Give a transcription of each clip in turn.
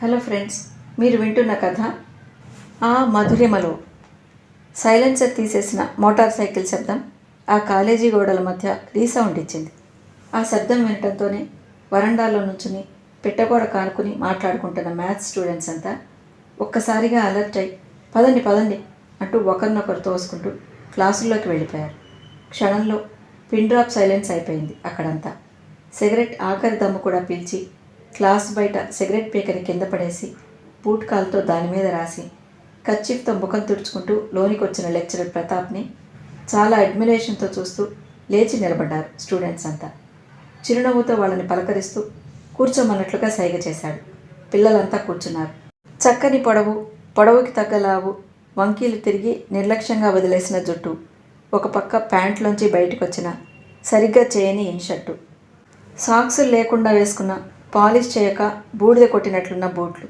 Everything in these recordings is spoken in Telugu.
హలో ఫ్రెండ్స్ మీరు వింటున్న కథ ఆ మధురిమలో. సైలెన్సర్ తీసేసిన మోటార్ సైకిల్ శబ్దం ఆ కాలేజీ గోడల మధ్య రీసౌండ్ ఇచ్చింది. ఆ శబ్దం వినటంతోనే వరండాలో నుంచుని పెట్టగోడ కానుకుని మాట్లాడుకుంటున్న మ్యాథ్స్ స్టూడెంట్స్ అంతా ఒక్కసారిగా అలర్ట్ అయి పదండి పదండి అంటూ ఒకరినొకరు తోసుకుంటూ క్లాసుల్లోకి వెళ్ళిపోయారు. క్షణంలో పిన్ డ్రాప్ సైలెన్స్ అయిపోయింది అక్కడంతా. సిగరెట్ ఆఖరి దమ్ము కూడా పీల్చి క్లాస్ బయట సిగరెట్ పీకని కింద పడేసి బూట్ కాల్తో దాని మీద రాసి కచ్చిఫ్తో ముఖం తుడుచుకుంటూ లోనికి వచ్చిన లెక్చరర్ ప్రతాప్ని చాలా అడ్మిరేషన్తో చూస్తూ లేచి నిలబడ్డారు స్టూడెంట్స్ అంతా. చిరునవ్వుతో వాళ్ళని పలకరిస్తూ కూర్చోమన్నట్లుగా సైగ చేశాడు. పిల్లలంతా కూర్చున్నారు. చక్కని పొడవు పొడవుకి తగ్గలావు వంకీలు తిరిగి నిర్లక్ష్యంగా వదిలేసిన జుట్టు ఒక పక్క ప్యాంట్లోంచి బయటకు వచ్చిన సరిగ్గా చేయని ఇన్షర్టు. సాక్సులు లేకుండా వేసుకున్న పాలిష్ చేయక బూడిద కొట్టినట్లున్న బూట్లు.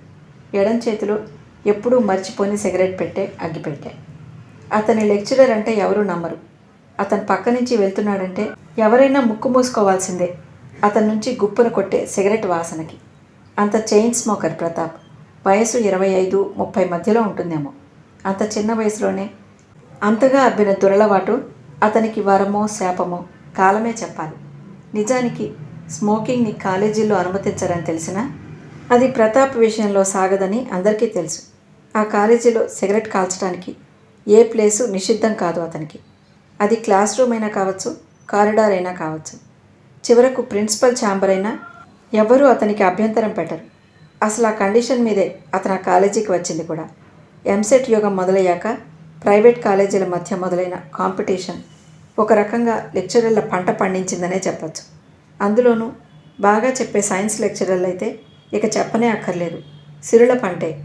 ఎడం చేతిలో ఎప్పుడూ మర్చిపోని సిగరెట్ పెట్టే అగ్గిపెట్టే. అతని లెక్చరర్ అంటే ఎవరూ నమ్మరు. అతని పక్క నుంచి వెళ్తున్నాడంటే ఎవరైనా ముక్కు మూసుకోవాల్సిందే. అతని నుంచి గుప్పున కొట్టే సిగరెట్ వాసనకి. అంత చైన్ స్మోకర్ ప్రతాప్. వయసు ఇరవై ఐదు ముప్పై మధ్యలో ఉంటుందేమో. అంత చిన్న వయసులోనే అంతగా అబ్బిన దురలవాటు అతనికి వరమో శాపమో కాలమే చెప్పాలి. నిజానికి స్మోకింగ్ని కాలేజీల్లో అనుమతించరని తెలిసినా అది ప్రతాప్ విషయంలో సాగదని అందరికీ తెలుసు. ఆ కాలేజీలో సిగరెట్ కాల్చడానికి ఏ ప్లేసు నిషిద్ధం కాదు అతనికి. అది క్లాస్ రూమ్ అయినా కావచ్చు కారిడార్ అయినా కావచ్చు. చివరకు ప్రిన్సిపల్ ఛాంబర్ అయినా ఎవ్వరూ అతనికి అభ్యంతరం పెట్టరు. అసలు ఆ కండిషన్ మీదే అతను ఆ కాలేజీకి వచ్చింది కూడా. ఎంసెట్ యోగం మొదలయ్యాక ప్రైవేట్ కాలేజీల మధ్య మొదలైన కాంపిటీషన్ ఒక రకంగా లెక్చరర్ల పంట పండించిందనే చెప్పచ్చు. అందులోనూ బాగా చెప్పే సైన్స్ లెక్చరర్లు అయితే ఇక చెప్పనే అక్కర్లేదు. సిరుల పంటే.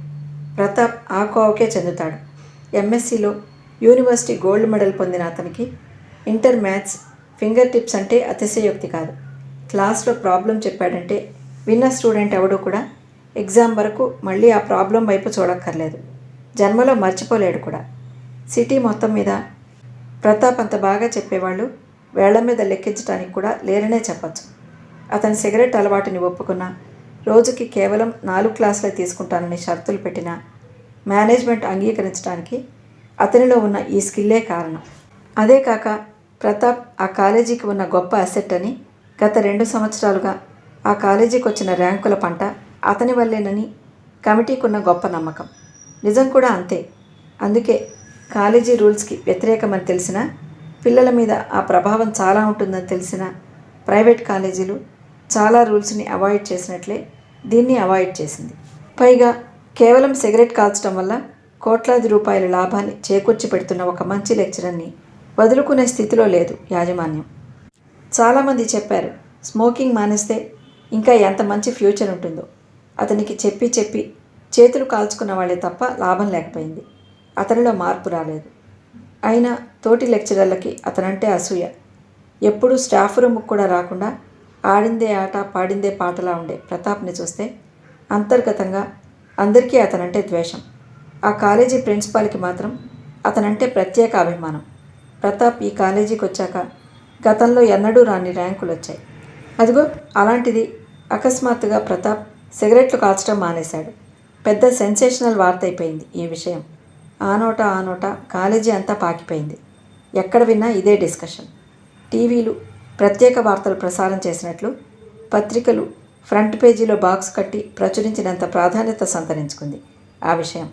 ప్రతాప్ ఆ కోవకే చెందుతాడు. ఎంఎస్సిలో యూనివర్సిటీ గోల్డ్ మెడల్ పొందిన అతనికి ఇంటర్ మ్యాథ్స్ ఫింగర్ టిప్స్ అంటే అతిశయోక్తి కాదు. క్లాస్లో ప్రాబ్లం చెప్పాడంటే విన్న స్టూడెంట్ ఎవడూ కూడా ఎగ్జామ్ వరకు మళ్ళీ ఆ ప్రాబ్లం వైపు చూడక్కర్లేదు. జన్మలో మర్చిపోలేడు కూడా. సిటీ మొత్తం మీద ప్రతాప్ అంత బాగా చెప్పేవాళ్ళు వేళ్ళ మీద లెక్కించడానికి కూడా లేరనే చెప్పచ్చు. అతని సిగరెట్ అలవాటుని ఒప్పుకున్న. రోజుకి కేవలం నాలుగు క్లాసులే తీసుకుంటానని షరతులు పెట్టిన. మేనేజ్మెంట్ అంగీకరించడానికి అతనిలో ఉన్న ఈ స్కిల్లే కారణం. అదే కాక ప్రతాప్ ఆ కాలేజీకి ఉన్న గొప్ప అసెట్ అని గత రెండు సంవత్సరాలుగా ఆ కాలేజీకి వచ్చిన ర్యాంకుల పంట అతని వల్లేనని కమిటీకి ఉన్న గొప్ప నమ్మకం. నిజం కూడా అంతే. అందుకే కాలేజీ రూల్స్కి వ్యతిరేకమని తెలిసినా పిల్లల మీద ఆ ప్రభావం చాలా ఉంటుందని తెలిసిన ప్రైవేట్ కాలేజీలు చాలా రూల్స్ని అవాయిడ్ చేసినట్లే దీన్ని అవాయిడ్ చేసింది. పైగా కేవలం సిగరెట్ కాల్చడం వల్ల కోట్లాది రూపాయల లాభాన్ని చేకూర్చి పెడుతున్న ఒక మంచి లెక్చరర్ని వదులుకునే స్థితిలో లేదు యాజమాన్యం. చాలామంది చెప్పారు స్మోకింగ్ మానేస్తే ఇంకా ఎంత మంచి ఫ్యూచర్ ఉంటుందో. అతనికి చెప్పి చెప్పి చేతులు కాల్చుకున్న వాళ్ళే తప్ప లాభం లేకపోయింది. అతనిలో మార్పు రాలేదు. అయినా తోటి లెక్చరర్లకి అతనంటే అసూయ. ఎప్పుడూ స్టాఫ్ రూమ్కి కూడా రాకుండా ఆడిందే ఆట పాడిందే పాటలా ఉండే ప్రతాప్ని చూస్తే అంతర్గతంగా అందరికీ అతనంటే ద్వేషం. ఆ కాలేజీ ప్రిన్సిపాల్కి మాత్రం అతనంటే ప్రత్యేక అభిమానం. ప్రతాప్ ఈ కాలేజీకి వచ్చాక గతంలో ఎన్నడూ రాని ర్యాంకులు వచ్చాయి అదిగో అలాంటిది అకస్మాత్తుగా ప్రతాప్ సిగరెట్లు కాల్చడం మానేశాడు. పెద్ద సెన్సేషనల్ వార్త అయిపోయింది ఈ విషయం. ఆ నోట ఆ నోట కాలేజీ అంతా పాకిపోయింది. ఎక్కడ విన్నా ఇదే డిస్కషన్. టీవీలు ప్రత్యేక వార్తలు ప్రసారం చేసినట్లు పత్రికలు ఫ్రంట్ పేజీలో బాక్స్ కట్టి ప్రచురించినంత ప్రాధాన్యత సంతరించుకుంది. ఆ విషయం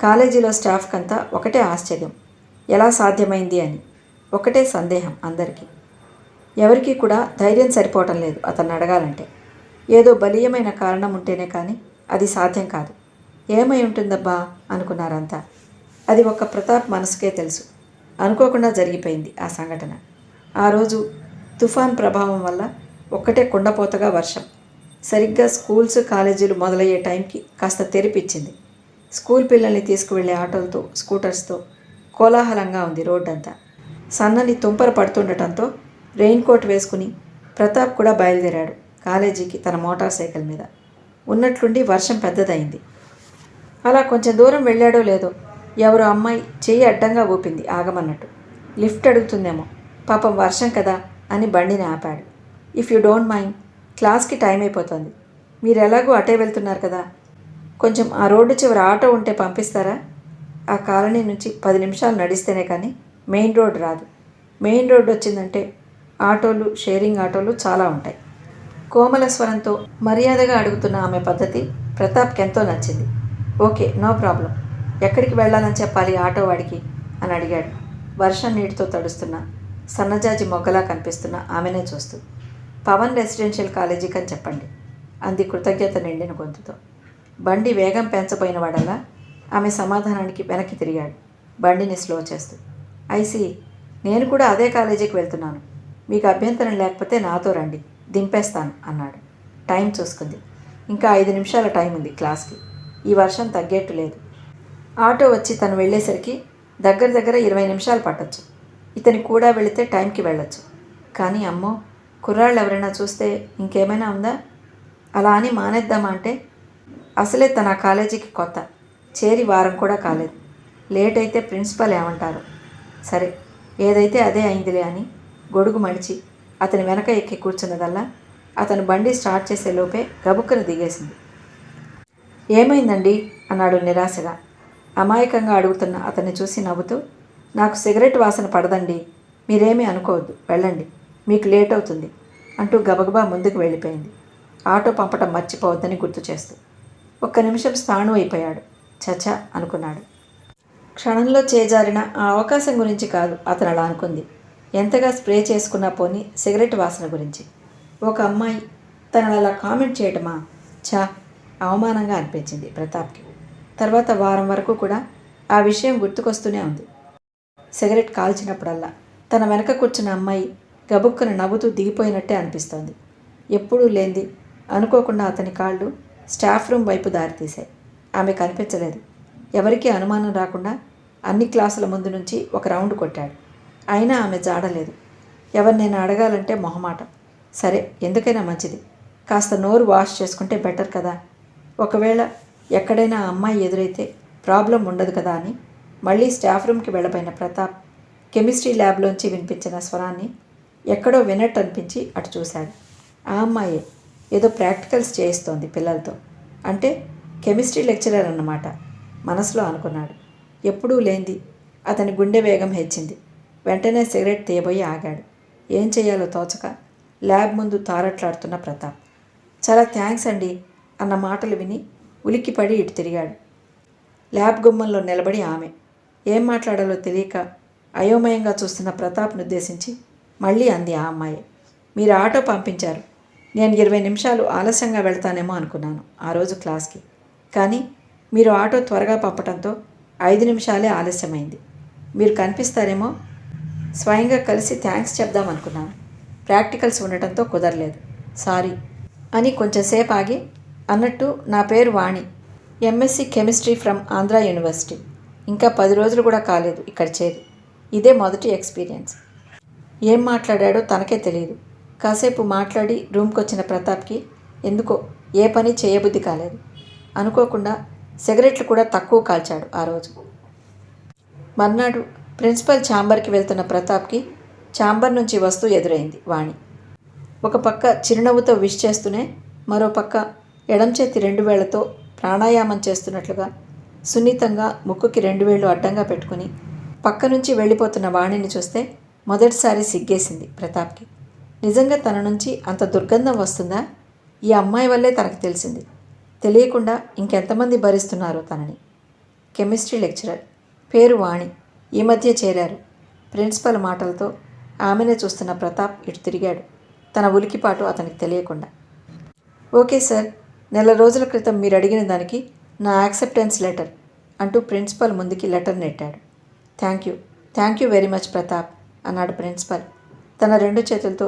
కాలేజీలో స్టాఫ్కంతా ఒకటే ఆశ్చర్యం. ఎలా సాధ్యమైంది అని. ఒకటే సందేహం అందరికీ. ఎవరికీ కూడా ధైర్యం సరిపోవటం లేదు అతన్ని అడగాలంటే. ఏదో బలీయమైన కారణం ఉంటేనే కానీ అది సాధ్యం కాదు. ఏమై ఉంటుందబ్బా అనుకున్నారంతా. అది ఒక ప్రతాప్ మనసుకే తెలుసు. అనుకోకుండా జరిగిపోయింది ఆ సంఘటన. ఆ రోజు తుఫాన్ ప్రభావం వల్ల ఒక్కటే కుండపోతగా వర్షం. సరిగ్గా స్కూల్స్ కాలేజీలు మొదలయ్యే టైంకి కాస్త తెరిపిచ్చింది స్కూల్ పిల్లల్ని తీసుకువెళ్ళే ఆటోలతో స్కూటర్స్తో కోలాహలంగా ఉంది రోడ్డంతా. సన్నని తుంపర పడుతుండటంతో రెయిన్ కోట్ వేసుకుని ప్రతాప్ కూడా బయలుదేరాడు కాలేజీకి తన మోటార్ సైకిల్ మీద. ఉన్నట్లుండి వర్షం పెద్దదైంది అలా కొంచెం దూరం వెళ్ళాడో లేదో ఎవరో అమ్మాయి చెయ్యి అడ్డంగా ఊపింది ఆగమన్నట్టు. లిఫ్ట్ అడుగుతుందేమో. పాపం వర్షం కదా. అని బండిని ఆపాడు. ఇఫ్ యూ డోంట్ మైండ్ క్లాస్కి టైం అయిపోతుంది. మీరు ఎలాగో అటే వెళ్తున్నారు కదా? కొంచెం ఆ రోడ్డు చివర ఆటో ఉంటే పంపిస్తారా? ఆ కాలనీ నుంచి పది నిమిషాలు నడిస్తేనే కానీ మెయిన్ రోడ్ రాదు. మెయిన్ రోడ్ వచ్చిందంటే ఆటోలు షేరింగ్ ఆటోలు చాలా ఉంటాయి. కోమల స్వరంతో మర్యాదగా అడుగుతున్న ఆమె పద్ధతి ప్రతాప్కి ఎంతో నచ్చింది. Okay no problem. ఎక్కడికి వెళ్ళాలని చెప్పాలి ఆటో వాడికి? అని అడిగాడు. వర్షం నీటితో తడుస్తున్నా. సన్నజాజి మొగ్గలా కనిపిస్తున్న ఆమెనే చూస్తూ పవన్ రెసిడెన్షియల్ కాలేజీకి అని చెప్పండి అంది కృతజ్ఞత నిండిన గొంతుతో. బండి వేగం పెంచబోయిన వాడల్లా ఆమె సమాధానానికి వెనక్కి తిరిగాడు. బండిని స్లో చేస్తూ ఐసి నేను కూడా అదే కాలేజీకి వెళ్తున్నాను. మీకు అభ్యంతరం లేకపోతే నాతో రండి. దింపేస్తాను అన్నాడు. టైం చూసుకుంది. ఇంకా ఐదు నిమిషాల టైం ఉంది క్లాస్కి. ఈ వర్షం తగ్గేట్టు లేదు. ఆటో వచ్చి తను వెళ్ళేసరికి దగ్గర దగ్గర ఇరవై నిమిషాలు పట్టొచ్చు. ఇతని కూడా వెళితే టైంకి వెళ్ళొచ్చు. కానీ అమ్మో కుర్రాళ్ళు ఎవరైనా చూస్తే ఇంకేమైనా ఉందా? అలా అని మానేద్దామంటే అసలే తన కాలేజీకి కొత్త. చేరి వారం కూడా కాలేదు. లేట్ అయితే ప్రిన్సిపల్ ఏమంటారు? సరే ఏదైతే అదే అయిందిలే అని గొడుగు మడిచి అతని వెనక ఎక్కి కూర్చున్నదల్లా అతను బండి స్టార్ట్ చేసే లోపే గబుక్కన దిగేసింది. ఏమైందండి? అన్నాడు నిరాశగా. అమాయకంగా అడుగుతున్న అతన్ని చూసి నవ్వుతూ నాకు సిగరెట్ వాసన పడదండి. మీరేమీ అనుకోవద్దు. వెళ్ళండి. మీకు లేట్ అవుతుంది. అంటూ గబగబా ముందుకు వెళ్ళిపోయింది. ఆటో పంపటం మర్చిపోవద్దని గుర్తు చేస్తూ. ఒక్క నిమిషం స్థాణు అయిపోయాడు. చచా అనుకున్నాడు. క్షణంలో చేజారిన ఆ అవకాశం గురించి కాదు అతను అలా అనుకుంది. ఎంతగా స్ప్రే చేసుకున్నా పోని సిగరెట్ వాసన గురించి. ఒక అమ్మాయి తనను అలా కామెంట్ చేయటమా? చా అవమానంగా అనిపించింది ప్రతాప్కి. తర్వాత వారం వరకు కూడా ఆ విషయం గుర్తుకొస్తూనే ఉంది. సిగరెట్ కాల్చినప్పుడల్లా తన వెనక కూర్చున్న అమ్మాయి గబుక్కున నవ్వుతూ దిగిపోయినట్టే అనిపిస్తోంది. ఎప్పుడూ లేంది అనుకోకుండా అతని కాళ్ళు స్టాఫ్ రూమ్ వైపు దారితీశాయి. ఆమె కనిపించలేదు. ఎవరికీ అనుమానం రాకుండా అన్ని క్లాసుల ముందు నుంచి ఒక రౌండ్ కొట్టాడు. అయినా ఆమె జాడలేదు. ఎవరినైనా అడగాలంటే మొహమాటం. సరే ఎందుకైనా మంచిది. కాస్త నోరు వాష్ చేసుకుంటే బెటర్ కదా. ఒకవేళ ఎక్కడైనా అమ్మాయి ఎదురైతే ప్రాబ్లం ఉండదు కదా అని మళ్ళీ స్టాఫ్ రూమ్కి వెళ్ళబోయిన ప్రతాప్ కెమిస్ట్రీ ల్యాబ్లోంచి వినిపించిన స్వరాన్ని ఎక్కడో వినట్టు అనిపించి అటు చూశాడు. ఆ అమ్మాయే ఏదో ప్రాక్టికల్స్ చేయిస్తోంది పిల్లలతో. అంటే కెమిస్ట్రీ లెక్చరర్ అన్నమాట మనసులో అనుకున్నాడు. ఎప్పుడూ లేంది అతని గుండె వేగం హెచ్చింది. వెంటనే సిగరెట్ తీయబోయి ఆగాడు. ఏం చేయాలో తోచక ల్యాబ్ ముందు తారట్లాడుతున్న ప్రతాప్. చాలా థ్యాంక్స్ అండి అన్న మాటలు విని ఉలిక్కిపడి ఇటు తిరిగాడు. ల్యాబ్ గుమ్మంలో నిలబడి ఆమె ఏం మాట్లాడాలో తెలియక అయోమయంగా చూస్తున్న ప్రతాప్ను ఉద్దేశించి మళ్ళీ అంది ఆ అమ్మాయి. మీరు ఆటో పంపించారు. నేను ఇరవై నిమిషాలు ఆలస్యంగా వెళ్తానేమో అనుకున్నాను ఆ రోజు క్లాస్కి. కానీ మీరు ఆటో త్వరగా పంపటంతో ఐదు నిమిషాలే ఆలస్యమైంది. మీరు కనిపిస్తారేమో? స్వయంగా కలిసి థ్యాంక్స్ చెప్దాం అనుకున్నాను. ప్రాక్టికల్స్ ఉండటంతో కుదరలేదు. సారీ అని కొంచెంసేపు ఆగి అన్నట్టు నా పేరు Vani. MSc chemistry from Andhra university. ఇంకా పది రోజులు కూడా కాలేదు ఇక్కడ చేరి. ఇదే మొదటి ఎక్స్పీరియన్స్. ఏం మాట్లాడాడో తనకే తెలియదు. కాసేపు మాట్లాడి రూమ్కి వచ్చిన ప్రతాప్కి ఎందుకో ఏ పని చేయబుద్ధి కాలేదు. అనుకోకుండా సిగరెట్లు కూడా తక్కువ కాల్చాడు ఆ రోజు. మర్నాడు ప్రిన్సిపల్ ఛాంబర్కి వెళ్తున్న ప్రతాప్కి ఛాంబర్ నుంచి వస్తూ ఎదురైంది వాణి. ఒక పక్క చిరునవ్వుతో విష్ చేస్తూనే మరో పక్క ఎడం చేతి రెండు వేళ్ళతో ప్రాణాయామం చేస్తున్నట్లుగా సున్నితంగా ముక్కుకి రెండు వేళ్ళు అడ్డంగా పెట్టుకుని పక్క నుంచి వెళ్ళిపోతున్న వాణిని చూస్తే మొదటిసారి సిగ్గేసింది ప్రతాప్కి. నిజంగా తన నుంచి అంత దుర్గంధం వస్తుందా? ఈ అమ్మాయి వల్లే తనకు తెలిసింది. తెలియకుండా ఇంకెంతమంది భరిస్తున్నారో తనని. కెమిస్ట్రీ లెక్చరర్ పేరు వాణి. ఈ మధ్య చేరారు. ప్రిన్సిపల్ మాటలతో ఆమెనే చూస్తున్న ప్రతాప్ ఇటు తిరిగాడు. తన ఉలికిపాటు అతనికి తెలియకుండా. ఓకే సార్ నెల రోజుల క్రితం మీరు అడిగిన దానికి నా యాక్సెప్టెన్స్ లెటర్ అంటూ ప్రిన్సిపల్ ముందుకి letter నెట్టాడు. Thank you thank you very much Pratap అన్నాడు ప్రిన్సిపల్ తన రెండు చేతులతో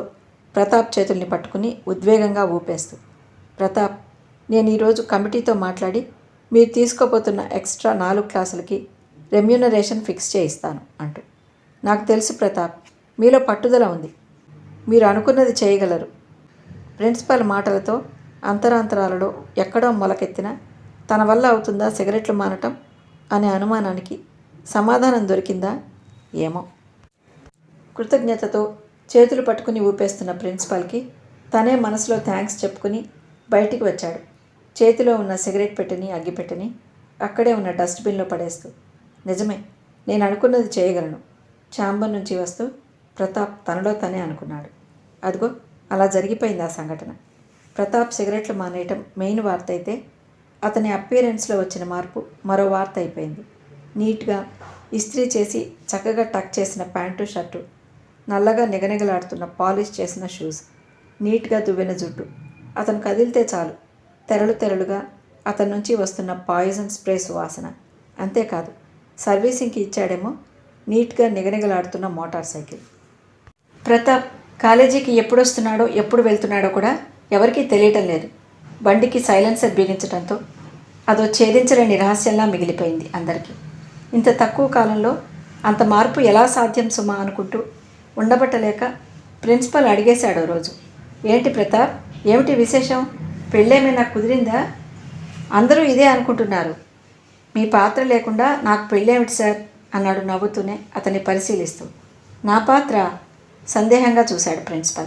ప్రతాప్ చేతుల్ని పట్టుకుని ఉద్వేగంగా ఊపేస్తూ ప్రతాప్ నేను ఈరోజు కమిటీతో మాట్లాడి మీరు తీసుకోబోతున్న ఎక్స్ట్రా నాలుగు క్లాసులకి రెమ్యూనరేషన్ ఫిక్స్ చేయిస్తాను అంటూ. నాకు తెలుసు ప్రతాప్ మీలో పట్టుదల ఉంది. మీరు అనుకున్నది చేయగలరు ప్రిన్సిపల్ మాటలతో అంతరాంతరాలలో ఎక్కడో మొలకెత్తిన తన వల్ల అవుతుందా సిగరెట్లు మానటం అనే అనుమానానికి సమాధానం దొరికిందా ఏమో. కృతజ్ఞతతో చేతులు పట్టుకుని ఊపేస్తున్న ప్రిన్సిపాల్కి తనే మనసులో థ్యాంక్స్ చెప్పుకుని బయటికి వచ్చాడు. చేతిలో ఉన్న సిగరెట్ పెట్టిని అగ్గిపెట్టని అక్కడే ఉన్న డస్ట్బిన్లో పడేస్తూ నిజమే నేను అనుకున్నది చేయగలను. ఛాంబర్ నుంచి వస్తూ ప్రతాప్ తనలో తనే అనుకున్నాడు. అదిగో అలా జరిగిపోయింది ఆ సంఘటన. ప్రతాప్ సిగరెట్లు మానేయటం మెయిన్ వార్త అయితే అతని అపీరెన్స్లో వచ్చిన మార్పు మరో వార్త అయిపోయింది. నీట్గా ఇస్త్రీ చేసి చక్కగా టక్ చేసిన ప్యాంటు షర్టు నల్లగా నిగనిగలాడుతున్న పాలిష్ చేసిన షూస్ నీట్గా దువ్వెన జుట్టు. అతను కదిలితే చాలు. తెరలు తెరలుగా అతని నుంచి వస్తున్న పాయిజన్ స్ప్రే సువాసన. అంతేకాదు సర్వీసింగ్కి ఇచ్చాడేమో నీట్గా నిగనిగలాడుతున్న మోటార్ సైకిల్. ప్రతాప్ కాలేజీకి ఎప్పుడు వస్తున్నాడో ఎప్పుడు వెళ్తున్నాడో కూడా ఎవరికీ తెలియటం లేదు. బండికి సైలెన్సర్ బిగించడంతో అదో ఛేదించలేని రహస్యంలా మిగిలిపోయింది అందరికీ. ఇంత తక్కువ కాలంలో అంత మార్పు ఎలా సాధ్యం సుమా అనుకుంటూ ఉండబట్టలేక ప్రిన్సిపల్ అడిగేశాడు రోజు. ఏంటి ప్రతాప్? ఏమిటి విశేషం? పెళ్ళేమైనా కుదిరిందా? అందరూ ఇదే అనుకుంటున్నారు. మీ పాత్ర లేకుండా నాకు పెళ్ళేమిటి సార్? అన్నాడు నవ్వుతూనే అతన్ని పరిశీలిస్తూ. నా పాత్ర? సందేహంగా చూశాడు ప్రిన్సిపల్.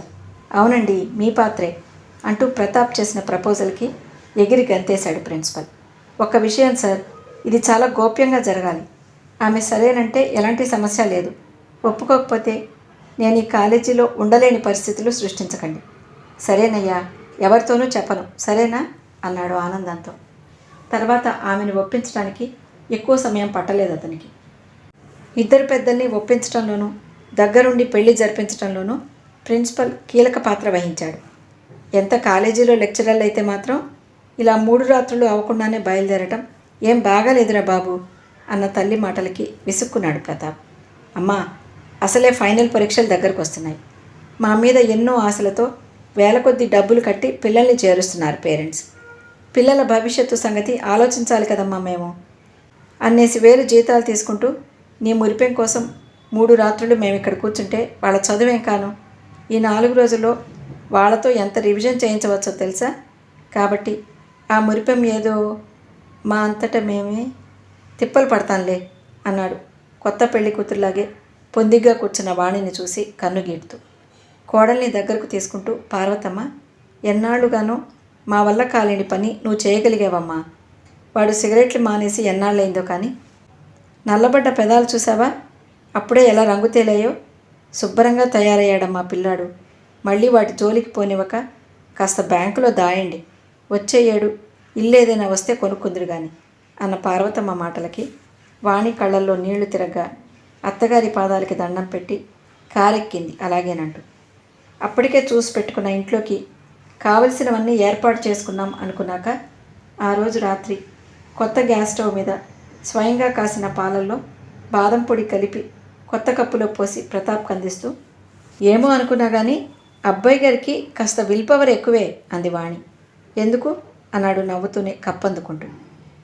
అవునండి మీ పాత్రే అంటూ ప్రతాప్ చేసిన ప్రపోజల్కి ఎగిరి గంతేశాడు ప్రిన్సిపల్. ఒక్క విషయం సార్ ఇది చాలా గోప్యంగా జరగాలి. ఆమె సరేనంటే ఎలాంటి సమస్య లేదు. ఒప్పుకోకపోతే నేను ఈ కాలేజీలో ఉండలేని పరిస్థితులు సృష్టించకండి. సరేనయ్యా ఎవరితోనూ చెప్పను. సరేనా? అన్నాడు ఆనందంతో. తర్వాత ఆమెను ఒప్పించడానికి ఎక్కువ సమయం పట్టలేదు అతనికి. ఇద్దరు పెద్దల్ని ఒప్పించడంలోనూ దగ్గరుండి పెళ్ళి జరిపించడంలోనూ ప్రిన్సిపల్ కీలక పాత్ర వహించాడు. ఎంత కాలేజీలో లెక్చరర్లు అయితే మాత్రం ఇలా మూడు రాత్రులు అవ్వకుండానే బయలుదేరటం ఏం బాగాలేదురా బాబు అన్న తల్లి మాటలకి విసుక్కున్నాడు ప్రతాప్. అమ్మా అసలే ఫైనల్ పరీక్షలు దగ్గరకు వస్తున్నాయి మా మీద ఎన్నో ఆశలతో వేల కొద్ది డబ్బులు కట్టి పిల్లల్ని చేరుస్తున్నారు పేరెంట్స్. పిల్లల భవిష్యత్తు సంగతి ఆలోచించాలి కదమ్మా మేము. అన్నేసి వేలు జీతాలు తీసుకుంటూ నీ మురిపెం కోసం మూడు రాత్రులు మేము ఇక్కడ కూర్చుంటే వాళ్ళ చదువేం కాను? ఈ నాలుగు రోజుల్లో వాళ్ళతో ఎంత రివిజన్ చేయించవచ్చో తెలుసా? కాబట్టి ఆ మురిపెం ఏదో మా అంతటా మేమే తిప్పలు పడతానులే అన్నాడు కొత్త పెళ్ళి కూతురులాగే పొందిగ్గా కూర్చున్న వాణిని చూసి కన్ను గీడుతూ కోడల్ని దగ్గరకు తీసుకుంటూ పార్వతమ్మ ఎన్నాళ్ళుగానో మా వల్ల కాలేని పని నువ్వు చేయగలిగావమ్మా. వాడు సిగరెట్లు మానేసి ఎన్నాళ్ళైందో కానీ నల్లబడ్డ పెదాలు చూసావా? అప్పుడే ఎలా రంగు తేలాయో? శుభ్రంగా తయారయ్యాడమ్మా పిల్లాడు. మళ్ళీ వాటి జోలికి పోనివ్వక కాస్త బ్యాంకులో దాయండి. వచ్చే ఏడు ఇల్లేదైనా వస్తే కొనుక్కుందురు గాని అన్న పార్వతమ్మ మాటలకి వాణి కళ్ళల్లో నీళ్ళు తిరగ్గా అత్తగారి పాదాలకి దండం పెట్టి కారెక్కింది అలాగేనంటూ. అప్పటికే చూసి పెట్టుకున్న ఇంట్లోకి కావలసినవన్నీ ఏర్పాటు చేసుకున్నాం అనుకున్నాక ఆ రోజు రాత్రి కొత్త గ్యాస్ స్టవ్ మీద స్వయంగా కాసిన పాలల్లో బాదం పొడి కలిపి కొత్త కప్పులో పోసి ప్రతాప్ అందిస్తూ ఏమో అనుకున్నా కానీ అబ్బాయి గారికి కాస్త విల్ పవర్ ఎక్కువే అంది వాణి. ఎందుకు? అన్నాడు నవ్వుతూనే కప్పందుకుంటూ.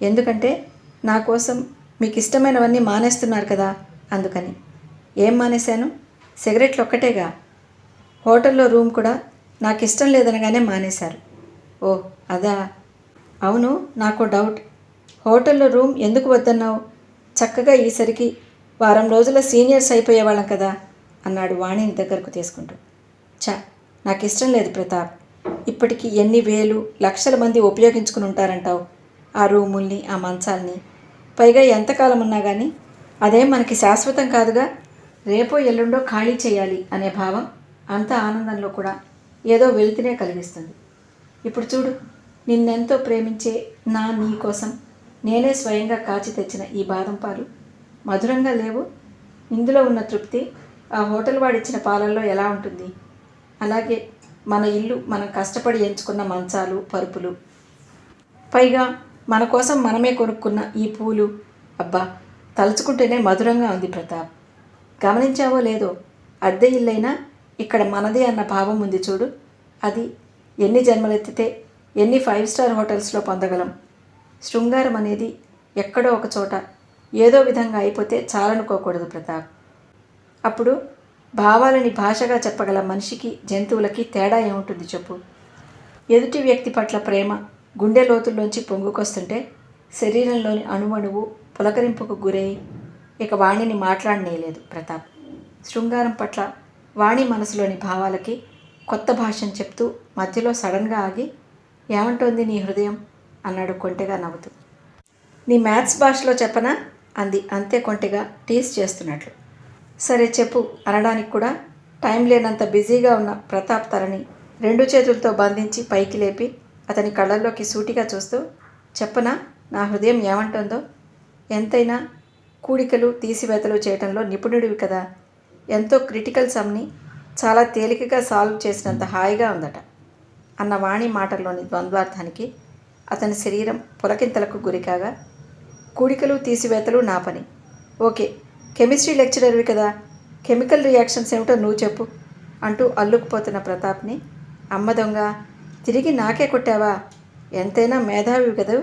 ఎందుకంటే నా కోసం మీకు ఇష్టమైనవన్నీ మానేస్తున్నారు కదా? అందుకని. ఏం మానేశాను? సిగరెట్లు ఒక్కటేగా? హోటల్లో రూమ్ కూడా నాకు ఇష్టం లేదనగానే మానేశారు. ఓ అదా? అవును నాకు డౌట్. హోటల్లో రూమ్ ఎందుకు వద్దన్నావు? చక్కగా ఈసరికి వారం రోజుల సీనియర్స్ అయిపోయేవాళ్ళం కదా? అన్నాడు వాణిని దగ్గరకు తీసుకుంటూ. చ నాకు ఇష్టం లేదు ప్రతాప్. ఇప్పటికీ ఎన్ని వేలు లక్షల మంది ఉపయోగించుకుని ఉంటారంటావు? ఆ రూముల్ని ఆ మంచాల్ని. పైగా ఎంతకాలం ఉన్నా కానీ అదేం మనకి శాశ్వతం కాదుగా? రేపో ఎల్లుండో ఖాళీ చేయాలి అనే భావం అంత ఆనందంలో కూడా ఏదో వెలితినే కలిగిస్తుంది. ఇప్పుడు చూడు నిన్నెంతో ప్రేమించే నా నీ కోసం నేనే స్వయంగా కాచి తెచ్చిన ఈ బాదం పాలు. మధురంగా లేవు. ఇందులో ఉన్న తృప్తి ఆ హోటల్ వాడిచ్చిన పాలల్లో ఎలా ఉంటుంది? అలాగే మన ఇల్లు మనం కష్టపడి ఎంచుకున్న మంచాలు పరుపులు. పైగా మన కోసం మనమే కొనుక్కున్న ఈ పూలు. అబ్బా తలుచుకుంటేనే మధురంగా ఉంది ప్రతాప్. గమనించావో లేదో అద్దె ఇల్లైనా ఇక్కడ మనదే అన్న భావం ఉంది చూడు. అది ఎన్ని జన్మలెత్తితే ఎన్ని ఫైవ్ స్టార్ హోటల్స్లో పొందగలం. శృంగారం అనేది ఎక్కడో ఒక చోట ఏదో విధంగా అయిపోతే చాలనుకోకూడదు ప్రతాప్. అప్పుడు భావాలని భాషగా చెప్పగల మనిషికి జంతువులకి తేడా ఏముంటుంది చెప్పు? ఎదుటి వ్యక్తి పట్ల ప్రేమ గుండె లోతుల్లోంచి పొంగుకొస్తుంటే శరీరంలోని అణువణువు పులకరింపుకు గురై ఇక వాణిని మాట్లాడనేలేదు ప్రతాప్. శృంగారం పట్ల వాణి మనసులోని భావాలకి కొత్త భాషను చెప్తూ మధ్యలో సడన్గా ఆగి ఏమంటోంది నీ హృదయం? అన్నాడు కొంటెగా నవ్వుతూ. నీ మ్యాథ్స్ భాషలో చెప్పనా? అంది అంతే కొంటెగా టీస్ చేస్తున్నట్లు. సరే చెప్పు అనడానికి కూడా టైం లేనంత బిజీగా ఉన్న ప్రతాప్ తలని రెండు చేతులతో బంధించి పైకి లేపి అతని కళ్ళల్లోకి సూటిగా చూస్తూ చెప్పనా నా హృదయం ఏమంటుందో? ఎంతైనా కూడికలు తీసివేతలు చేయడంలో నిపుణుడివి కదా. ఎంతో క్రిటికల్ సమ్ని చాలా తేలికగా సాల్వ్ చేసినంత హాయిగా ఉందట అన్న వాణి మాటల్లోని ద్వంద్వార్థానికి అతని శరీరం పులకింతలకు గురికాగా కూడికలు తీసివేతలు నా పని. ఓకే కెమిస్ట్రీ లెక్చరర్వి కదా. కెమికల్ రియాక్షన్స్ ఏమిటో నువ్వు చెప్పు అంటూ అల్లుకుపోతున్న ప్రతాప్ని. అమ్మ దొంగ తిరిగి నాకే కొట్టావా? ఎంతైనా మేధావి కదూ?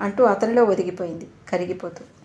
అంటూ అతనిలో ఒదిగిపోయింది కరిగిపోతూ.